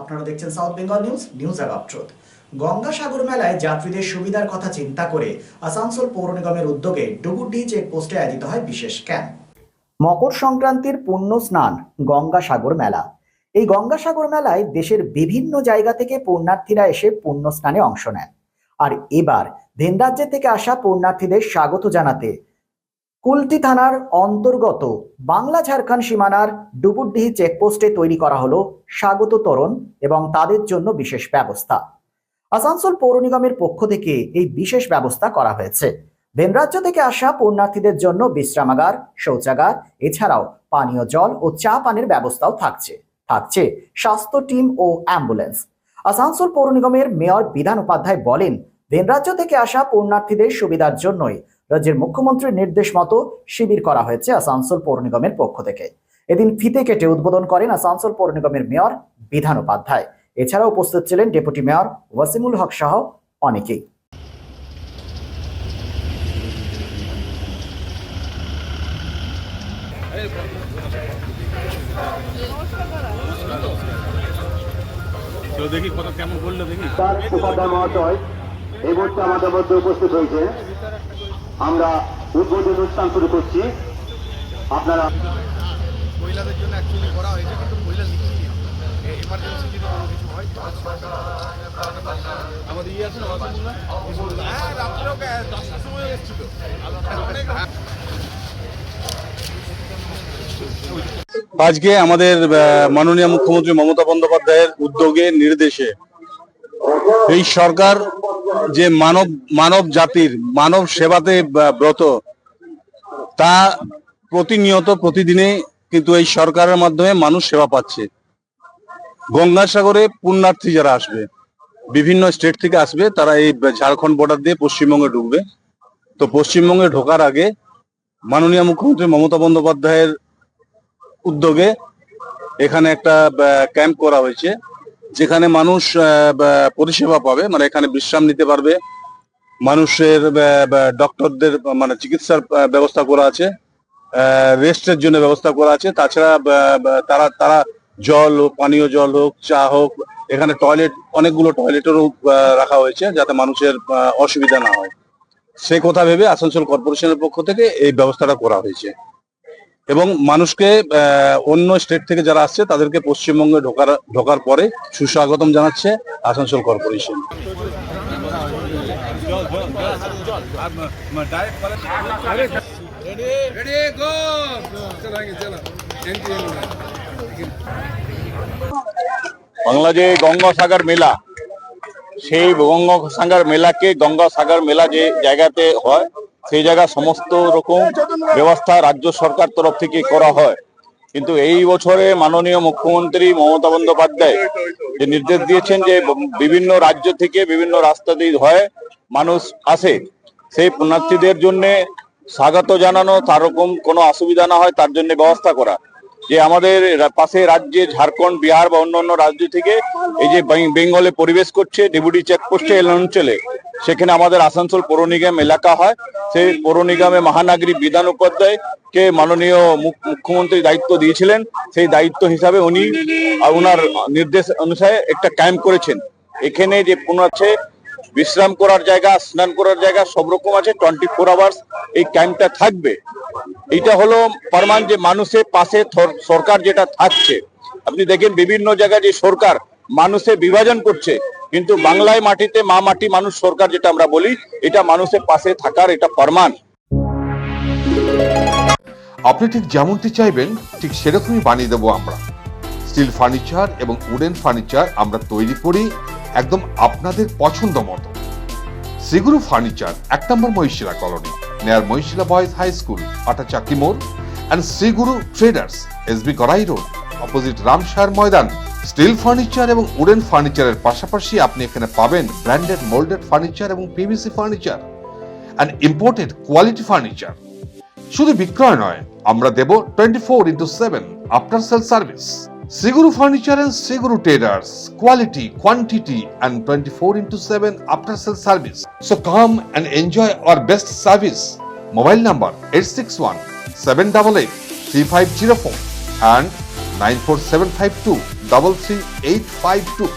আপনারা দেখছেন south Bengal news news অ্যাবাপ্রোত গঙ্গা গঙ্গাসাগর মেলায় যাত্রীদের সুবিধার কথা চিন্তা করে আসানসোল পৌর নিগমের উদ্যোগে ডুবুডি চেকপোস্টে আয়োজিত হয় বিশেষ ক্যাম্প মকর সংক্রান্তির পুণ্য স্নান গঙ্গাসাগর মেলা এই গঙ্গাসাগর মেলায় দেশের বিভিন্ন জায়গা থেকে পুণ্যার্থীরা এসে পুণ্য স্নানে অংশ নেন আর এবার ভিন থেকে আসা পুণ্যার্থীদের স্বাগত জানাতে কুলতি থানার অন্তর্গত বাংলা ঝাড়খণ্ড সীমানার ডুবুরডিহি চেকপোস্টে তৈরি করা হলো স্বাগত তরণ এবং তাদের জন্য বিশেষ ব্যবস্থা আসানসোল পৌর নিগমের পক্ষ থেকে এই বিশেষ ব্যবস্থা করা হয়েছে ভেনরাজ্য থেকে আসা পূর্ণার্থীদের জন্য বিশ্রামাগার শৌচাগার এছাড়াও পানীয় জল ও চা পানের ব্যবস্থাও থাকছে থাকছে স্বাস্থ্য টিম ও অ্যাম্বুলেন্স আসানসোল পৌর নিগমের মেয়র বিধান উপাধ্যায় বলেন ভেনরাজ্য থেকে আসা পূর্ণার্থীদের সুবিধার জন্যই রাজ্যের মুখ্যমন্ত্রীর নির্দেশ মতো শিবির করা হয়েছে আসানসোল পৌর নিগমের পক্ষ থেকে এদিন ফিতে কেটে উদ্বোধন করেন আসানসোল পৌর নিগমের মেয়র বিধান উপাধ্যায় এছাড়া উপস্থিত ছিলেন ডেপুটি মেয়র ওয়াসিমুল হক সহ অনেকেই দেখি কত কেমন বললো দেখি তার সুপাদা মহাশয় এই মুহূর্তে আমাদের মধ্যে উপস্থিত হয়েছে আমরা উদ্বোধন অনুষ্ঠান শুরু করছি আপনারা মহিলাদের জন্য অ্যাকচুয়ালি করা হয়েছে কিন্তু মহিলা লিখছি এমার্জেন্সি যদি কোনো কিছু হয় আমাদের ইয়ে আছে আজকে আমাদের মাননীয় মুখ্যমন্ত্রী মমতা বন্দ্যোপাধ্যায়ের উদ্যোগে নির্দেশে এই সরকার যে মানব মানব জাতির মানব সেবাতে ব্রত তা প্রতিনিয়ত প্রতিদিনে কিন্তু এই সরকারের মাধ্যমে মানুষ সেবা পাচ্ছে গঙ্গাসাগরে পুণ্যার্থী যারা আসবে বিভিন্ন স্টেট থেকে আসবে তারা এই ঝাড়খণ্ড বর্ডার দিয়ে পশ্চিমবঙ্গে ঢুকবে তো পশ্চিমবঙ্গে ঢোকার আগে মাননীয় মুখ্যমন্ত্রী মমতা বন্দ্যোপাধ্যায়ের উদ্যোগে এখানে একটা ক্যাম্প করা হয়েছে যেখানে মানুষ পরিষেবা পাবে মানে এখানে বিশ্রাম নিতে পারবে মানুষের ডক্টরদের মানে চিকিৎসার ব্যবস্থা করা আছে রেস্টের জন্য ব্যবস্থা করা আছে তাছাড়া তারা তারা জল হোক পানীয় জল হোক চা হোক এখানে টয়লেট অনেকগুলো টয়লেটেরও রাখা হয়েছে যাতে মানুষের অসুবিধা না হয় সে কথা ভেবে আসানসোল কর্পোরেশনের পক্ষ থেকে এই ব্যবস্থাটা করা হয়েছে এবং মানুষকে অন্য স্টেট থেকে যারা আসছে তাদেরকে পশ্চিমবঙ্গে ঢোকার ঢোকার পরে সুস্বাগতম জানাচ্ছে আসানসোল কর্পোরেশন বাংলা যে গঙ্গাসাগর মেলা সেই গঙ্গাসাগর মেলাকে গঙ্গাসাগর মেলা যে জায়গাতে হয় সেই জায়গা সমস্ত রকম ব্যবস্থা রাজ্য সরকার তরফ থেকে করা হয় কিন্তু এই বছরে মাননীয় মুখ্যমন্ত্রী মমতা বন্দ্যোপাধ্যায় যে নির্দেশ দিয়েছেন যে বিভিন্ন রাজ্য থেকে বিভিন্ন রাস্তা দিয়ে হয় মানুষ আসে সেই পুণ্যার্থীদের জন্যে স্বাগত জানানো তারকম কোনো অসুবিধা না হয় তার জন্য ব্যবস্থা করা যে আমাদের পাশে রাজ্যে ঝাড়খণ্ড বিহার বা অন্যান্য রাজ্য থেকে এই যে বেঙ্গলে পরিবেশ করছে ডেপুটি চেকপোস্টে এল অঞ্চলে সেখানে আমাদের আসানসোল পৌর নিগম এলাকা হয় সেই পৌর নিগমে মহানাগরী বিধান উপাধ্যায়কে মাননীয় মুখ্যমন্ত্রী দায়িত্ব দিয়েছিলেন সেই দায়িত্ব হিসাবে উনি ওনার নির্দেশ অনুসারে একটা ক্যাম্প করেছেন এখানে যে পুনঃ আছে বিশ্রাম করার জায়গা স্নান করার জায়গা সব রকম আছে টোয়েন্টি ফোর আওয়ার্স এই ক্যাম্পটা থাকবে এটা হলো প্রমাণ যে মানুষের পাশে সরকার যেটা থাকছে আপনি দেখেন বিভিন্ন জায়গায় যে সরকার মানুষের বিভাজন করছে কিন্তু বাংলায় মাটিতে মা মাটি মানুষ সরকার যেটা আমরা বলি এটা মানুষের পাশে থাকার এটা প্রমাণ আপনি ঠিক যেমনটি চাইবেন ঠিক সেরকমই বানিয়ে দেবো আমরা স্টিল ফার্নিচার এবং উডেন ফার্নিচার আমরা তৈরি করি একদম আপনাদের পছন্দ মতো শ্রীগুরু ফার্নিচার এক নম্বর Moishila colony near Moishila Boys High School, Atachaki Moor, and Sri Guru Traders, SB Karai Road, opposite Ramshar Moidan. Steel furniture এবং উডেন ফার্নিচারের পাশাপাশি আপনি এখানে পাবেন ব্র্যান্ডেড মোল্ডেড ফার্নিচার এবং PVC furniture and imported quality furniture শুধু বিক্রয় নয় আমরা দেব twenty four into seven after sale service Siguru Furniture and Siguru Traders. Quality, quantity and 24/7 after sale service. So come and enjoy our best service. Mobile number 861-788-3504 and 94752-33852.